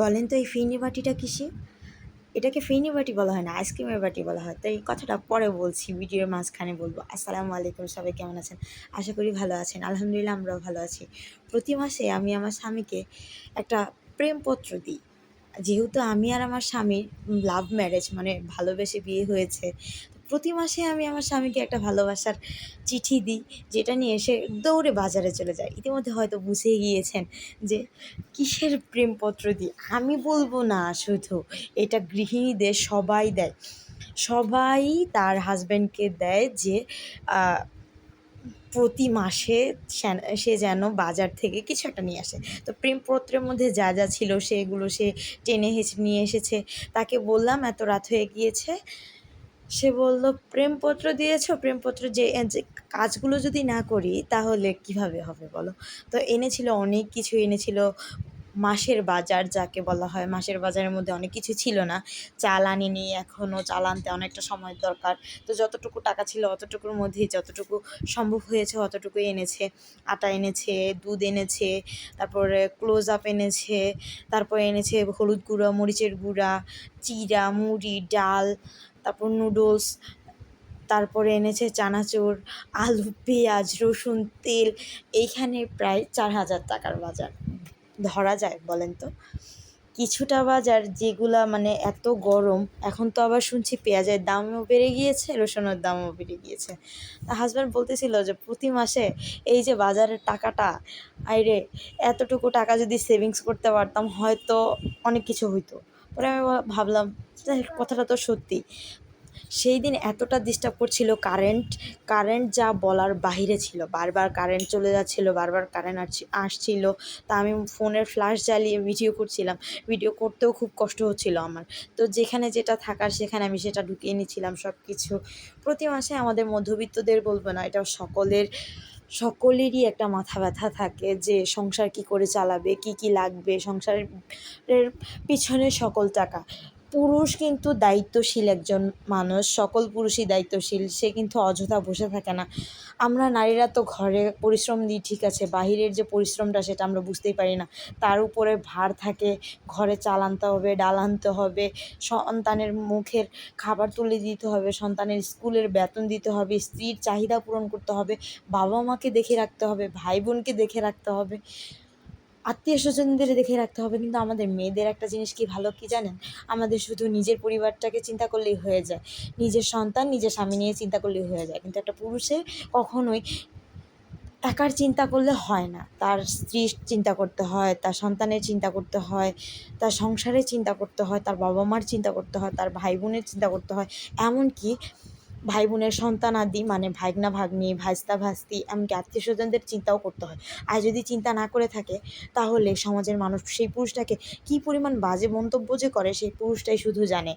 বলেন তো এই ফিরনি বাটিটা কিসে? এটাকে ফিরনি বাটি বলা হয় না, আইসক্রিমের বাটি বলা হয়। তো এই কথাটা পরে বলছি, ভিডিওর মাঝখানে বলব। আসসালামু আলাইকুম, সবাই কেমন আছেন? আশা করি ভালো আছেন। আলহামদুলিল্লাহ, আমরাও ভালো আছি। প্রতি মাসে আমি আমার স্বামীকে একটা প্রেমপত্র দিই। যেহেতু আমি আর আমার স্বামীর লাভ ম্যারেজ মানে ভালোবেসে বিয়ে হয়েছে প্রতি মাসে আমি আমার স্বামীকে একটা ভালোবাসার চিঠি দিই, যেটা নিয়ে এসে দৌড়ে বাজারে চলে যায়। ইতিমধ্যে হয়তো বুঝে গিয়েছেন যে কিসের প্রেমপত্র দিই? আমি বলব না শুধু, এটা গৃহিণীদের সবাই দেয়। সবাই তার হাজব্যান্ডকে দেয় যে প্রতি মাসে সে যেন বাজার থেকে কিছু একটা নিয়ে আসে। তো প্রেমপত্রের মধ্যে যা যা ছিল সেগুলো সে টেনে হেঁচে, নিয়ে এসেছে। তাকে বললাম, এত রাত হয়ে গিয়েছে সে বলল, প্রেমপত্র দিয়েছ? প্রেমপত্র যে কাজগুলো যদি না করি, তাহলে কীভাবে হবে বলো? তো এনেছিল, অনেক কিছু এনেছিল। মাসের বাজার যাকে বলা হয়, মাসের বাজারের মধ্যে অনেক কিছু ছিল না। চাল আনিনি এখনও চাল আনতে অনেকটা সময় দরকার। তো যতটুকু টাকা ছিল অতটুকুর মধ্যেই যতটুকু সম্ভব হয়েছে অতটুকুই এনেছে। আটা এনেছে, দুধ এনেছে, তারপরে ক্লোজ আপ এনেছে, তারপরে এনেছে হলুদ গুঁড়া, মরিচের গুঁড়া, চিরা, মুড়ি, ডাল, তারপর নুডলস তারপরে এনেছে চানাচুর, আলু, পেঁয়াজ, রসুন, তেল। এইখানে প্রায় চার হাজার টাকার বাজার। ধরা যায়, বলেন তো। কিছুটা বাজার যেগুলা মানে এত গরম, এখন তো আবার শুনছি পেঁয়াজের দামও বেড়ে গিয়েছে, রসুনের দামও বেড়ে গিয়েছে। তা হাজব্যান্ড বলতেছিল যে, প্রতি মাসে এই যে বাজারের টাকাটা, আইরে, এতটুকু টাকা যদি সেভিংস করতে পারতাম, হয়তো অনেক কিছু হইতো। পরে আমি ভাবলাম কথাটা তো সত্যি। সেই দিন এতটা ডিস্টার্ব করছিল কারেন্ট কারেন্ট যা বলার বাহিরে ছিল। বারবার কারেন্ট চলে যাচ্ছিল, বারবার কারেন্ট আসছিল। তা আমি ফোনের ফ্ল্যাশ জ্বালিয়ে ভিডিও করছিলাম। ভিডিও করতেও খুব কষ্ট হচ্ছিল আমার। তো যেখানে যেটা থাকার সেখানে আমি সেটা ঢুকিয়ে নিচ্ছিলাম সব কিছু প্রতি মাসে আমাদের মধ্যবিত্তদের বলব না, এটা সকলের, সকলেরই একটা মাথা ব্যথা থাকে যে সংসার কি করে চালাবে, কি কি লাগবে। সংসারের পিছনে সকল টাকা। পুরুষ কিন্তু দায়িত্বশীল একজন মানুষ, সকল পুরুষই দায়িত্বশীল, সে কিন্তু অযথা বসে থাকে না। আমরা নারীরা তো ঘরে পরিশ্রম দিই, ঠিক আছে, বাহিরের যে পরিশ্রমটা সেটা আমরা বুঝতেই পারি না। তার উপরে ভার থাকে, ঘরে চাল আনতে হবে, ডাল আনতে হবে, সন্তানের মুখের খাবার তুলে দিতে হবে, সন্তানের স্কুলের বেতন দিতে হবে, স্ত্রীর চাহিদা পূরণ করতে হবে বাবা মাকে দেখে রাখতে হবে ভাই বোনকে দেখে রাখতে হবে। আত্মীয় স্বজনদের দেখে রাখতে হবে। কিন্তু আমাদের মেয়েদের একটা জিনিস কি ভালো কি জানেন? আমাদের শুধু নিজের পরিবারটাকে চিন্তা করলেই হয়ে যায়। নিজের সন্তান নিজের স্বামী নিয়ে চিন্তা করলেই হয়ে যায়। কিন্তু একটা পুরুষের কখনোই একার চিন্তা করলে হয় না। তার স্ত্রীর চিন্তা করতে হয়, তার সন্তানের চিন্তা করতে হয়, তার সংসারের চিন্তা করতে হয়, তার বাবা মার চিন্তা করতে হয়, তার ভাই বোনের চিন্তা করতে হয়। এমনকি ভাই বোনের সন্তান আদি মানে ভাগনা ভাগ্নি ভাস্তা ভাস্তি এমনকি আত্মীয় স্বজনদের চিন্তাও করতে হয়। আর যদি চিন্তা না করে থাকে, তাহলে সমাজের মানুষ সেই পুরুষটাকে কী পরিমাণ বাজে মন্তব্য যে করে, সেই পুরুষটাই শুধু জানে।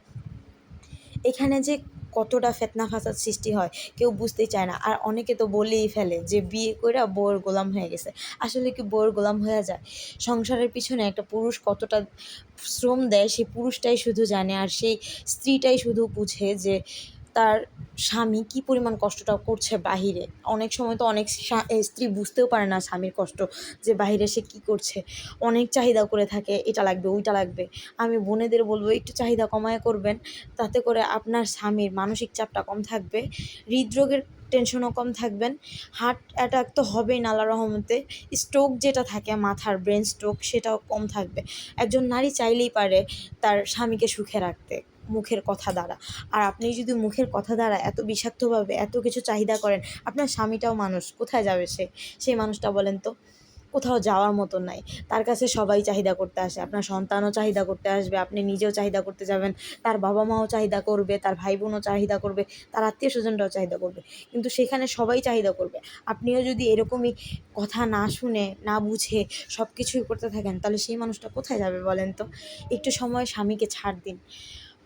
এখানে যে কতটা ফেতনা ফাসাদ সৃষ্টি হয়, কেউ বুঝতেই চায় না। আর অনেকে তো বলেই ফেলে যে, বিয়ে করে বউয়ের গোলাম হয়ে গেছে। আসলে কি বউয়ের গোলাম হয়ে যায়? সংসারের পিছনে একটা পুরুষ কতটা শ্রম দেয়, সেই পুরুষটাই শুধু জানে। আর সেই স্ত্রীটাই শুধু বুঝে যে তার স্বামী কী পরিমাণ কষ্টটা করছে বাহিরে? অনেক সময় তো অনেক স্ত্রী বুঝতেও পারে না স্বামীর কষ্ট, যে বাহিরে সে কী করছে। অনেক চাহিদা করে থাকে, এটা লাগবে, ওইটা লাগবে। আমি বোনেদের বলব, একটু চাহিদা কমায় করবেন। তাতে করে আপনার স্বামীর মানসিক চাপটা কম থাকবে, হৃদরোগের টেনশনও কম থাকবেন। হার্ট অ্যাটাক তো হবেই না আল্লাহ রহমতে। স্ট্রোক যেটা থাকে, মাথার ব্রেন স্ট্রোক সেটাও কম থাকবে। একজন নারী চাইলেই পারে তার স্বামীকে সুখে রাখতে। মুখের কথা দ্বারা। আর আপনি যদি মুখের কথা দ্বারা এত বিষাক্তভাবে এত কিছু চাহিদা করেন, আপনার স্বামীটাও মানুষ, কোথায় যাবে সে? সেই মানুষটা বলেন তো, কোথাও যাওয়ার মতন নাই। তার কাছে সবাই চাহিদা করতে আসে, আপনার সন্তানও চাহিদা করতে আসবে, আপনি নিজেও চাহিদা করতে যাবেন, তার বাবা মাও চাহিদা করবে, তার ভাই বোনও চাহিদা করবে, তার আত্মীয় স্বজনরাও চাহিদা করবে। কিন্তু সেখানে সবাই চাহিদা করবে। আপনিও যদি এরকমই কথা না শুনে, না বুঝে সব কিছুই করতে থাকেন, তাহলে সেই মানুষটা কোথায় যাবে বলেন তো? একটু সময় স্বামীকে ছাড় দিন।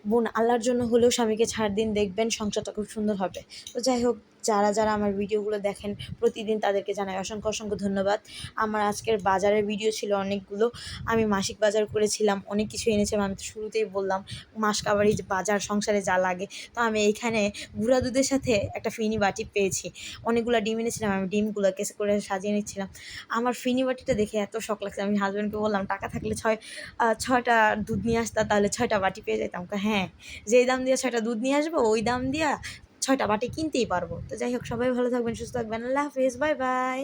বোন আল্লাহর জন্য হলেও স্বামীকে ছাড় দিন, দেখবেন সংসারটা খুব সুন্দর হবে। তো যাই হোক যারা যারা আমার ভিডিওগুলো দেখেন, প্রতিদিন তাদেরকে জানাই অসংখ্য অসংখ্য ধন্যবাদ। আমার আজকের বাজারের ভিডিও ছিল অনেকগুলো। আমি মাসিক বাজার করেছিলাম, অনেক কিছু এনেছিলাম আমি তো শুরুতেই বললাম, মাস কাবারি বাজার, সংসারে যা লাগে। তো আমি এইখানে গুঁড়া দুধের সাথে একটা ফিনি বাটি পেয়েছি। অনেকগুলো ডিম এনেছিলাম, আমি ডিমগুলো কেসে করে সাজিয়ে নিচ্ছিলাম। আমার ফিনি বাটিটা দেখে এত শখ লাগছে, আমি হাজব্যান্ডকে বললাম, টাকা থাকলে ছয় ছয়টা দুধ নিয়ে আসতাম তাহলে ছয়টা বাটি পেয়ে যেতাম হ্যাঁ যেই দাম দিয়ে ছয়টা দুধ নিয়ে আসব, ওই দাম দিয়া ছয়টা বাটি কিনতেই পারব। তো যাই হোক, সবাই ভালো থাকবেন, সুস্থ থাকবেন। আল্লাহ হাফিজ, বাই বাই।